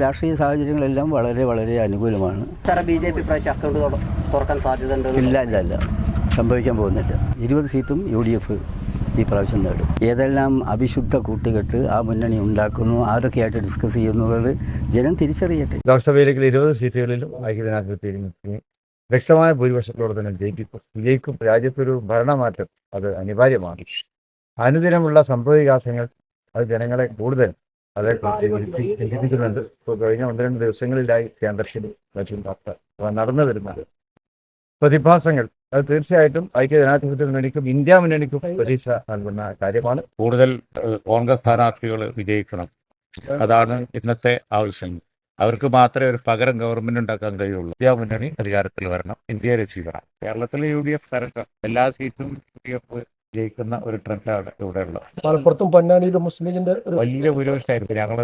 രാഷ്ട്രീയ സാഹചര്യങ്ങളെല്ലാം വളരെ വളരെ അനുകൂലമാണ്. സാറേ ബി ജെ പി പ്രാവശ്യം അക്കൗണ്ട് തുറ- തുറക്കാൻ സാധ്യതയുണ്ട് ഇല്ല ഇല്ല ഇല്ല. സംഭവിക്കാൻ പോകുന്നില്ല. ഇരുപത് സീറ്റും യു ഡി എഫ് ഈ പ്രാവശ്യം നേടും. ഏതെല്ലാം അവിശുദ്ധ കൂട്ടുകെട്ട് ആ മുന്നണി ഉണ്ടാക്കുന്നു ആരൊക്കെയായിട്ട് ഡിസ്കസ് ചെയ്യുന്നത് ജനം തിരിച്ചറിയട്ടെ. ലോക്സഭയിലേക്ക് ഇരുപത് സീറ്റുകളിലും ഐക്യജനാധിപത്യ മുന്നണി വ്യക്തമായ ഭൂരിപക്ഷത്തോടെ തന്നെ ജയിക്കും. വിജയിക്കും രാജ്യത്തൊരു ഭരണമാറ്റം അത് അനിവാര്യമാണ്. അനുദിനമുള്ള സംഭവ വികാസങ്ങൾ അത് ജനങ്ങളെ കൂടുതൽ ഇരുത്തി ചിന്തിപ്പിക്കുന്നുണ്ട് ഇപ്പോൾ കഴിഞ്ഞ ഒന്ന് രണ്ട് ദിവസങ്ങളിലായി കേന്ദ്രത്തിൽ മറ്റും നടന്നു വരുന്നത്. പ്രതിഭാസങ്ങൾ. അത് തീർച്ചയായിട്ടും ഐക്യജനാധിപത്യ മുന്നണിക്കും ഇന്ത്യ മുന്നണിക്കും പ്രതീക്ഷ നൽകുന്ന കാര്യമാണ്. കൂടുതൽ കോൺഗ്രസ് സ്ഥാനാർത്ഥികൾ വിജയിക്കണം. അതാണ് ഇന്നത്തെ ആവശ്യം. അവർക്ക് മാത്രമേ ഒരു പകരം ഗവൺമെന്റ് ഉണ്ടാക്കാൻ കഴിയുള്ളൂ. ഇന്ത്യ മുന്നണി അധികാരത്തിൽ വരണം. ഇന്ത്യയെ രക്ഷിക്കണം. കേരളത്തിലെ യു ഡി എഫ് തരക്കം എല്ലാ സീറ്റും യു ഡി എഫ് ജയിക്കുന്ന ഒരു ട്രെൻഡാണ് ഇവിടെ ഉള്ളത് മലപ്പുറത്തും പൊന്നാനിയിലും മുസ്ലിം ലീഗിന്റെ ഒരു വലിയ ഭൂരിപക്ഷമായിരിക്കും. ഞങ്ങൾ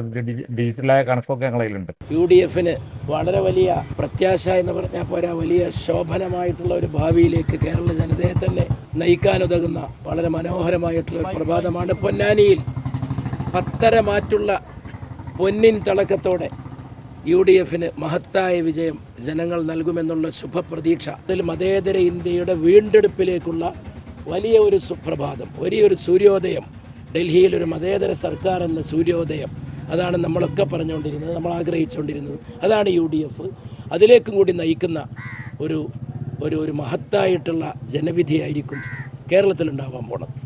ഡിജിറ്റലായ കണക്കൊക്കെ ഞങ്ങളിൽ ഉണ്ട് യു ഡി എഫിന് വളരെ വലിയ പ്രത്യാശ എന്ന് പറഞ്ഞാൽ പോരാ വലിയ ശോഭനമായിട്ടുള്ള ഒരു ഭാവിയിലേക്ക് കേരള ജനതയെ തന്നെ നയിക്കാനുതകുന്ന വളരെ മനോഹരമായിട്ടുള്ള ഒരു പ്രഭാതമാണ് പൊന്നാനിയിൽ. പത്തര മാറ്റുള്ള പൊന്നിൻ തിളക്കത്തോടെ യു ഡി എഫിന് മഹത്തായ വിജയം ജനങ്ങൾ നൽകുമെന്നുള്ള ശുഭപ്രതീക്ഷ. അതിൽ മതേതര ഇന്ത്യയുടെ വീണ്ടെടുപ്പിലേക്കുള്ള വലിയ ഒരു സുപ്രഭാതം വലിയൊരു സൂര്യോദയം. ഡൽഹിയിൽ ഒരു മതേതര സർക്കാർ എന്ന സൂര്യോദയം. അതാണ് നമ്മളൊക്കെ പറഞ്ഞുകൊണ്ടിരുന്നത് നമ്മൾ ആഗ്രഹിച്ചുകൊണ്ടിരുന്നത്. അതാണ് യു ഡി എഫ്. അതിലേക്കും കൂടി നയിക്കുന്ന ഒരു ഒരു ഒരു മഹത്തായിട്ടുള്ള ജനവിധിയായിരിക്കും കേരളത്തിലുണ്ടാവാൻ പോണത്.